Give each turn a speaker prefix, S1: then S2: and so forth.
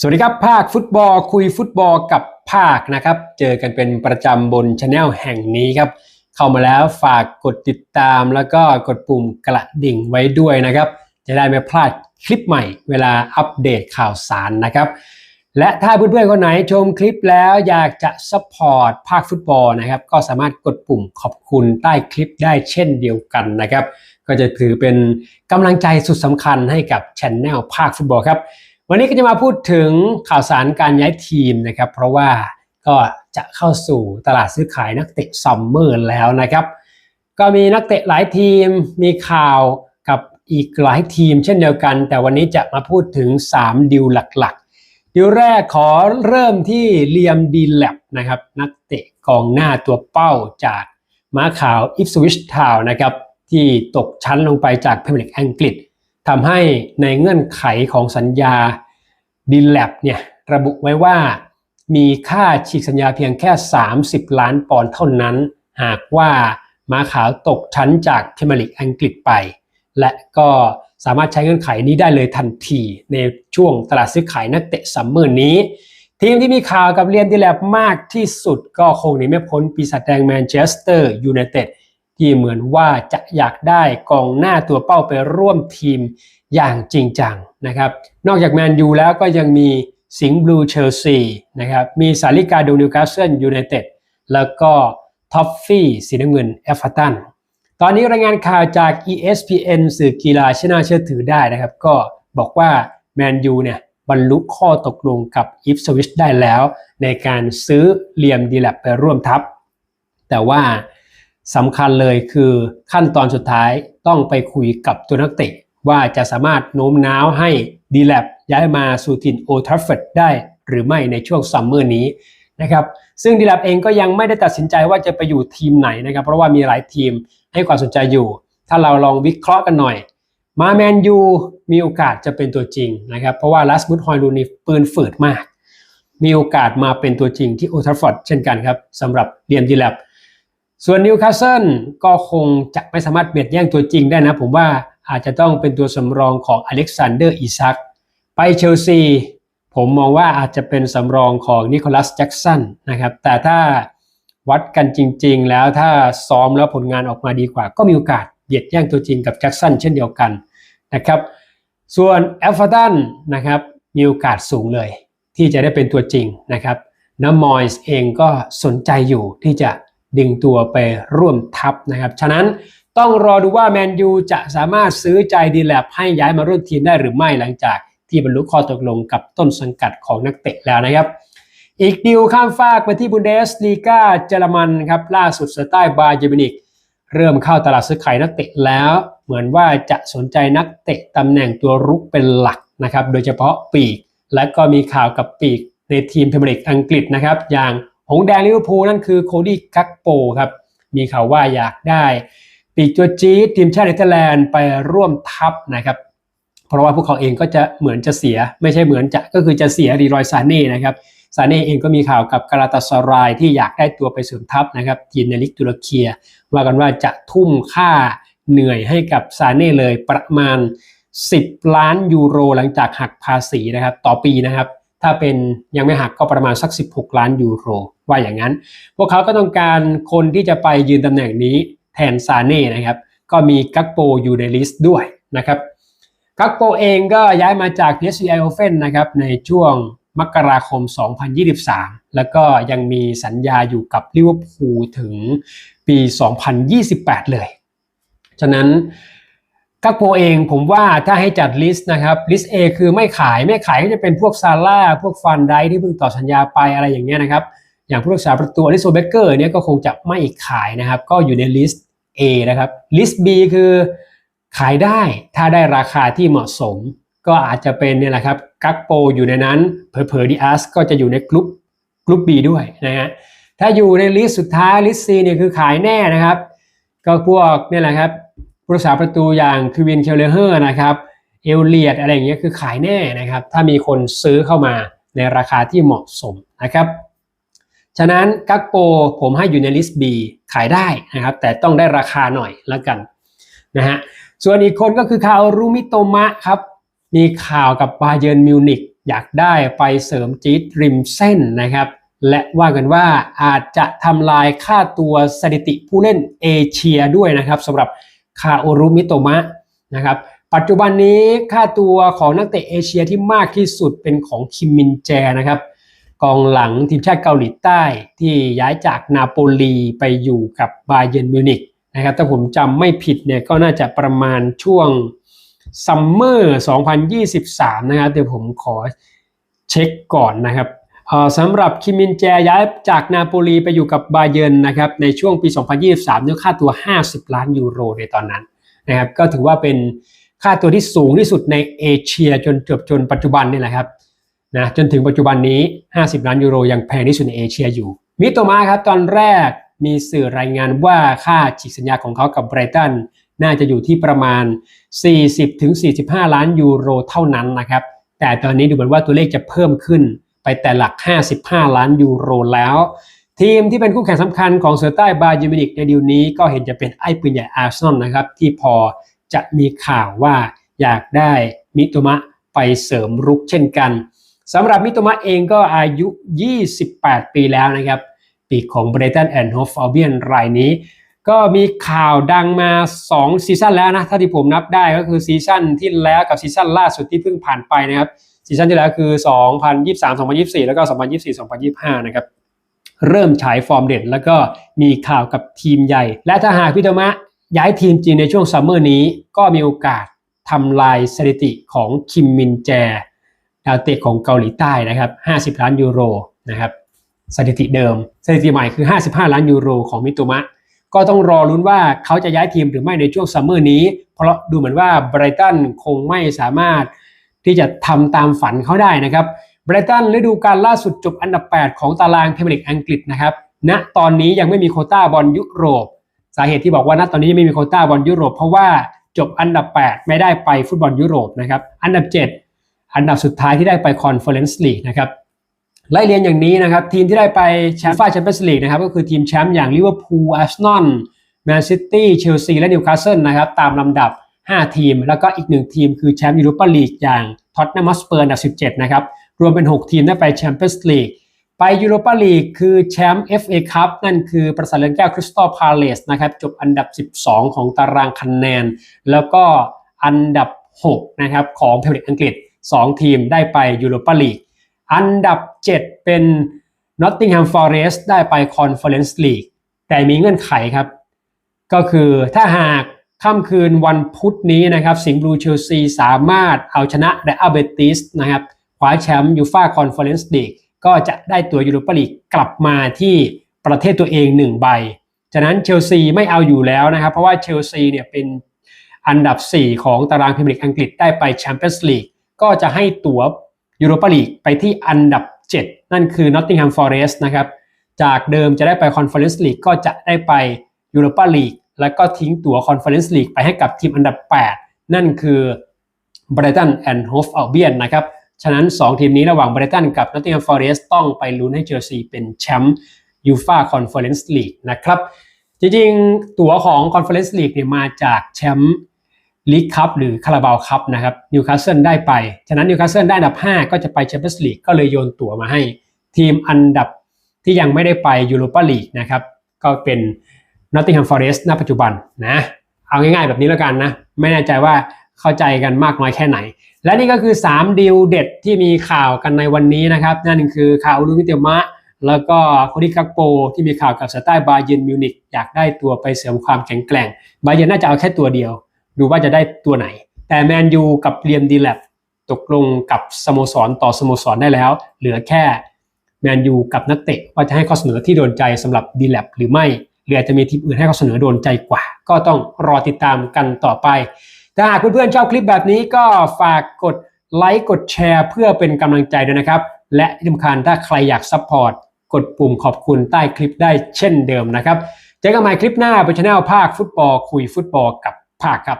S1: สวัสดีครับ ภาคฟุตบอลคุยฟุตบอลกับภาคนะครับ เจอกันเป็นประจำบนช anel แห่งนี้ครับ เข้ามาแล้วฝากกดติดตามแล้วก็กดปุ่มกระดิ่งไว้ด้วยนะครับ จะได้ไม่พลาดคลิปใหม่เวลาอัปเดตข่าวสารนะครับ และถ้าเพื่อนๆคนไหนชมคลิปแล้วอยากจะซัพพอร์ตภาคฟุตบอลนะครับ ก็สามารถกดปุ่มขอบคุณใต้คลิปได้เช่นเดียวกันนะครับ ก็จะถือเป็นกำลังใจสุดสำคัญให้กับช anel ภาคฟุตบอลครับ วันนี้ก็จะมาพูดถึงข่าวสารการย้ายทีมนะครับ เพราะว่าก็จะเข้าสู่ตลาดซื้อขายนักเตะซัมเมอร์แล้วนะครับ ก็มีนักเตะหลายทีมมีข่าวกับอีกหลายทีมเช่นเดียวกัน แต่วันนี้จะมาพูดถึง 3 ดิวหลักๆ ดิวแรกขอเริ่มที่เลียมดีแลบนะครับนักเตะกองหน้าตัวเป้าจากม้าขาวอิฟสวิชทาวนะครับที่ตกชั้นลงไปจากพรีเมียร์ลีกอังกฤษ ทำให้ในเงื่อนไขของสัญญาดีแลบเนี่ยระบุไว้ว่า มีค่าฉีกสัญญาเพียงแค่ 30 ล้านปอนด์เท่านั้น หากว่าม้าขาวตกชั้นจากพรีเมียร์ลีกอังกฤษไป และก็สามารถใช้เงื่อนไขนี้ได้เลยทันที ในช่วงตลาดซื้อขายนักเตะซัมเมอร์นี้ ทีมที่มีข่าวกับเรียนดีแลบมากที่สุดก็คงหนีไม่พ้นปีศาจแดงแมนเชสเตอร์ยูไนเต็ด ที่เหมือนว่าจะอยากได้กองหน้าตัวเป้าไปร่วมทีมอย่างจริงจังนะครับ นอกจากแมนยูแล้วก็ยังมีสิงห์บลูเชลซีนะครับ มีสาริกาดูนิวคาสเซิลยูไนเต็ดแล้วก็ท็อฟฟี่สีน้ำเงินเอฟเวอร์ตันตอนนี้รายงานข่าวจาก ESPN สื่อกีฬาที่น่าเชื่อถือได้นะครับ ก็บอกว่าแมนยูเนี่ยบรรลุข้อตกลงกับอิฟสวิชได้แล้ว ในการซื้อเลียมดีแลบไปร่วมทัพ แต่ว่า สำคัญเลยคือขั้นตอนสุดท้ายต้องไปคุยกับตัวนักเตะ ว่าจะสามารถโน้มน้าวให้ดีแลบย้ายมาสู่ถิ่นโอทัฟเฟดได้หรือไม่ในช่วงซัมเมอร์นี้นะครับซึ่งดีแลบเองก็ยังไม่ได้ตัดสินใจว่าจะไปอยู่ทีมไหนนะครับ เพราะว่ามีหลายทีมให้ความสนใจอยู่ ถ้าเราลองวิเคราะห์กันหน่อย มาแมนยูมีโอกาสจะเป็นตัวจริงนะครับ เพราะว่าลัสมุดฮอยลูนี่ปืนฝืดมาก มีโอกาสมาเป็นตัวจริงที่โอทัฟฟอร์ดเช่นกันครับสำหรับเรียมดีแลบ ส่วนนิวคาสเซิลก็คงจะไม่สามารถเบียดแย่งตัวจริงได้นะ ผมว่าอาจจะต้องเป็นตัวสำรองของอเล็กซานเดอร์อิซักไปเชลซีผมมองว่าอาจจะเป็นสำรองของนิโคลัสแจ็กสันนะครับแต่ถ้าวัดกันจริง ๆ แล้วถ้าซ้อมแล้วผลงานออกมาดีกว่า ก็มีโอกาสเบียดแย่งตัวจริงกับแจ็กสันเช่นเดียวกันนะครับส่วนเอฟเวอร์ตันนะครับมีโอกาสสูงเลย ที่จะได้เป็นตัวจริงนะครับน้ำมอยส์เองก็สนใจอยู่ที่จะ ดึงตัวไปร่วมทัพนะครับ ฉะนั้นต้องรอดูว่าแมนยูจะสามารถซื้อใจดีแลบให้ย้ายมาร่วมทีมได้หรือไม่หลังจากที่บรรลุข้อตกลงกับต้นสังกัดของนักเตะแล้วนะครับ อีกดิวข้ามฟากไปที่บุนเดสลีกาเยอรมันครับล่าสุดสไตล์บาเยอร์มินิกเริ่มเข้าตลาดซื้อขายนักเตะแล้ว เหมือนว่าจะสนใจนักเตะตำแหน่งตัวรุกเป็นหลักนะครับ โดยเฉพาะปีก และก็มีข่าวกับปีกในทีมพรีเมียร์ลีกอังกฤษนะครับ อย่าง หงแดงลิเวอร์พูลนั่นคือโคดี้คักโปครับ มีข่าวว่าอยากได้ ปีกตัวจี๊ดทีมชาติเนเธอร์แลนด์ไปร่วมทัพนะครับ เพราะว่าพวกเขาเองก็จะเหมือนจะเสีย ไม่ใช่เหมือนจะก็คือจะเสียรีรอยซาเน่นะครับซาเน่เองก็มีข่าวกับกาลาตาสรายที่อยากได้ตัวไปเสริมทัพนะครับทีมในลิกตุรเคีย ว่ากันว่าจะทุ่มค่าเหนื่อยให้กับซาเน่เลยประมาณ 10 ล้านยูโรหลังจากหักภาษีนะครับ ต่อปีนะครับ ถ้าเป็นยังไม่หักก็ประมาณสัก 16 ล้านยูโร ว่าอย่างนั้น พวกเขาก็ต้องการคนที่จะไปยืนตำแหน่งนี้แทนซาเน่นะครับ ก็มีกักโปอยู่ในลิสต์ด้วยนะครับกักโปเองก็ย้ายมาจาก PSV Eindhoven นะครับในช่วงมกราคม 2023 แล้วก็ยังมีสัญญาอยู่กับลิเวอร์พูลถึงปี 2028 เลย ฉะนั้นกักโปเองผมว่าถ้าให้จัดลิสต์นะครับลิสต์ A คือไม่ขายไม่ขายก็จะเป็นพวกซาร่าพวกฟันไดที่เพิ่งต่อสัญญาไปอะไรอย่างเงี้ยนะครับ อย่างผู้รักษาประตูอลิโซเบเกอร์เนี่ยก็คงจะไม่ขายนะครับ ก็อยู่ในลิสต์ A นะครับลิสต์ B คือขายได้ถ้าได้ราคาที่เหมาะสม ก็อาจจะเป็นเนี่ยแหละครับกักโปอยู่ในนั้นเผลอๆดีอาร์สก็จะอยู่ในกลุ่มกลุ่ม B ด้วยนะฮะถ้าอยู่ในลิสต์สุดท้ายลิสต์ C เนี่ยคือขายแน่นะครับ ก็พวกเนี่ยแหละครับผู้รักษาประตูอย่างคือวินเคลเลอร์นะครับเอลเลียดอะไรอย่างเงี้ยคือขายแน่นะครับ ถ้ามีคนซื้อเข้ามาในราคาที่เหมาะสมนะครับ ฉะนั้นกักโปผมให้อยู่ในลิสต์ B ขายได้นะครับ แต่ต้องได้ราคาหน่อยแล้วกันนะฮะส่วนอีกคนก็คือคารูมิโตมะครับ มีข่าวกับบาเยิร์นมิวนิกอยากได้ไปเสริมจี๊ดริมเส้นนะครับ และว่ากันว่าอาจจะทำลายค่าตัวสถิติผู้เล่นเอเชียด้วยนะครับสำหรับคาโอรุมิโตมะนะครับปัจจุบันนี้ค่าตัวของนักเตะเอเชียที่มากที่สุดเป็นของคิมมินแจนะครับ กองหลังทีมชาติเกาหลีใต้ ที่ย้ายจากนาโปลีไปอยู่กับบาเยนมิวนิกนะครับถ้าผมจำไม่ผิดเนี่ยก็น่าจะประมาณช่วงซัมเมอร์2023 นะครับเดี๋ยวผมขอเช็คก่อนนะครับสำหรับคิมินแจย้ายจากนาโปลีไปอยู่กับบาเยนนะครับในช่วงปี 2023ด้วยค่าตัว 50 ล้านยูโรในตอนนั้นนะครับก็ถือว่าเป็นค่าตัวที่สูงที่สุดในเอเชียจนจบจนปัจจุบันนี่แหละครับ นะจนถึงปัจจุบันนี้ 50 ล้านยูโรยังแพงที่สุดในเอเชียอยู่ มิโตมาครับตอนแรกมีสื่อรายงานว่าค่าฉีกสัญญาของเขากับไบรตันน่าจะอยู่ที่ประมาณ 40-45 ล้านยูโรเท่านั้นนะครับ แต่ตอนนี้ดูเหมือนว่าตัวเลขจะเพิ่มขึ้นไปแต่หลัก 55 ล้านยูโรแล้ว ทีมที่เป็นคู่แข่งสำคัญของเสือใต้บาเยมินิกในดีลนี้ก็เห็นจะเป็นไอ้ปืนใหญ่อาร์เซนอลนะครับที่พอจะมีข่าวว่าอยากได้มิโตมะไปเสริมรุกเช่นกัน สำหรับมิโตมะเองก็อายุ 28 ปีแล้วนะครับ ปีของเบรตันแอนด์โฮฟอัลเบียนรายนี้ ก็มีข่าวดังมา 2 ซีซั่นแล้วนะ ถ้าที่ผมนับได้ก็คือซีซั่นที่แล้วกับซีซั่นล่าสุดที่เพิ่งผ่านไปนะครับ ซีซั่นที่แล้วคือ 2023-2024 แล้วก็ 2024-2025 นะครับ เริ่มฉายฟอร์มเด่นแล้วก็มีข่าวกับทีมใหญ่ และถ้าหากพิโตมะย้ายทีมจริงในช่วงซัมเมอร์นี้ก็มีโอกาสทำลายสถิติของคิมมินแจ ดาวเตะของเกาหลีใต้นะครับ 50 ล้านยูโรนะครับสถิติเดิม สถิติใหม่คือ 55 ล้านยูโรของมิโตมะ ก็ต้องรอลุ้นว่าเขาจะย้ายทีมหรือไม่ในช่วงซัมเมอร์นี้ เพราะดูเหมือนว่าไบรตันคงไม่สามารถที่จะทำตามฝันเขาได้นะครับไบรตันฤดูกาลล่าสุดจบอันดับ 8 ของตารางพรีเมียร์ลีกอังกฤษนะครับณตอนนี้ยังไม่มีโคต้าบอลยุโรป สาเหตุที่บอกว่าณตอนนี้ยังไม่มีโคต้าบอลยุโรป เพราะว่าจบอันดับ 8 ไม่ได้ไปฟุตบอลยุโรปนะครับอันดับ 7 อันดับสุดท้ายที่ได้ไปคอนเฟอเรนซ์ลีกนะครับไล่เรียนอย่างนี้นะครับ ทีมที่ได้ไปแชมป์ฝ้าแชมเปี้ยนส์ลีกนะครับก็คือทีมแชมป์อย่างลิเวอร์พูลอาร์เซนอลแมนซิตี้เชลซีและนิวคาสเซิลนะครับตามลำดับ 5 ทีม แล้วก็อีก 1 ทีมคือแชมป์ยูโรปาลีกอย่างท็อตแนมัสเปอร์อันดับ 17 นะครับ รวมเป็น 6 ทีมได้ไปแชมเปี้ยนส์ลีกไปยูโรปาลีกคือแชมป์ FA คัพนั่นคือประสาทเลือนแก้วคริสตัลพาเลสนะครับจบอันดับ 12 ของตารางคะแนน แล้วก็อันดับ 6 นะครับของเมียร์ลีกอังกฤษ 2 ทีมได้ไปยูโรปาลีก อันดับ 7 เป็น Nottingham Forest ได้ไป Conference League แต่มีเงื่อนไขครับ ก็คือถ้าหากค่ำคืนวันพุธนี้นะครับ สิงห์บลูเชลซีสามารถเอาชนะเรอัลเบติสนะครับคว้าแชมป์ยูฟาคอนเฟอเรนซ์ลีกก็จะได้ตัวยูโรปาลีกกลับมาที่ประเทศตัวเอง 1 ใบ ฉะนั้นเชลซีไม่เอาอยู่แล้วนะครับ เพราะว่าเชลซีเนี่ยเป็นอันดับ 4 ของตารางพรีเมียร์ลีกอังกฤษได้ไปแชมเปี้ยนส์ลีก ก็จะให้ตั๋วยูโรปาลีกไปที่อันดับ 7 นั่นคือนอตติงแฮมฟอเรสต์นะครับ จากเดิมจะได้ไปคอนเฟอเรนซ์ลีกก็จะได้ไปยูโรปาลีกแล้วก็ทิ้งตั๋วคอนเฟอเรนซ์ลีกไปให้กับทีมอันดับ 8 นั่นคือไบรตันแอนด์โฮฟเอัลเบียนนะครับ ฉะนั้น 2 ทีมนี้ระหว่างไบรตันกับนอตติงแฮมฟอเรสต์ต้องไปลุ้นให้เจอซีเป็นแชมป์ยูฟาคอนเฟอเรนซ์ลีกนะครับ จริงๆ ตั๋วของคอนเฟอเรนซ์ลีกเนี่ยมาจากแชมป์ ลีกคัพหรือคาราบาวคัพนะครับนิวคาสเซิลได้ไป ฉะนั้นนิวคาสเซิลได้อันดับ 5 ก็จะไปแชมเปี้ยนส์ลีกก็เลยโยนตั๋วมาให้ ทีมอันดับที่ยังไม่ได้ไปยูโรปาลีกนะครับก็เป็น Nottingham Forest ณปัจจุบันนะเอาง่ายๆแบบนี้แล้วกันนะ ไม่แน่ใจว่าเข้าใจกันมากน้อยแค่ไหน และนี่ก็คือ 3 ดีลเด็ดที่มีข่าวกันในวันนี้นะครับ นั่นคือข่าวลุมิเตมะ แล้วก็โคดิคักโปที่มีข่าวกับสไตล์บาเยนมิวนิกอยากได้ตัวไปเสริมความแข็งแกร่ง บาเยนน่าจะเอาแค่ตัวเดียว ดูว่าจะได้ตัวไหน แต่แมนยูกับเรียมดีแลบตกลงกับสโมสรต่อสโมสรได้แล้ว เหลือแค่แมนยูกับนักเตะว่าจะให้ข้อเสนอที่โดนใจสำหรับดีแลบหรือไม่หรืออาจจะมีทีมอื่นให้ข้อเสนอโดนใจกว่า ก็ต้องรอติดตามกันต่อไป ถ้าหากเพื่อนๆชอบคลิปแบบนี้ก็ฝากกดไลค์กดแชร์เพื่อเป็นกำลังใจด้วยนะครับ และที่สำคัญถ้าใครอยากซัพพอร์ตกดปุ่มขอบคุณใต้คลิปได้เช่นเดิมนะครับ เจอกันใหม่คลิปหน้าบนช anel ภาคฟุตบอลคุยฟุตบอลกับ ภาคครับ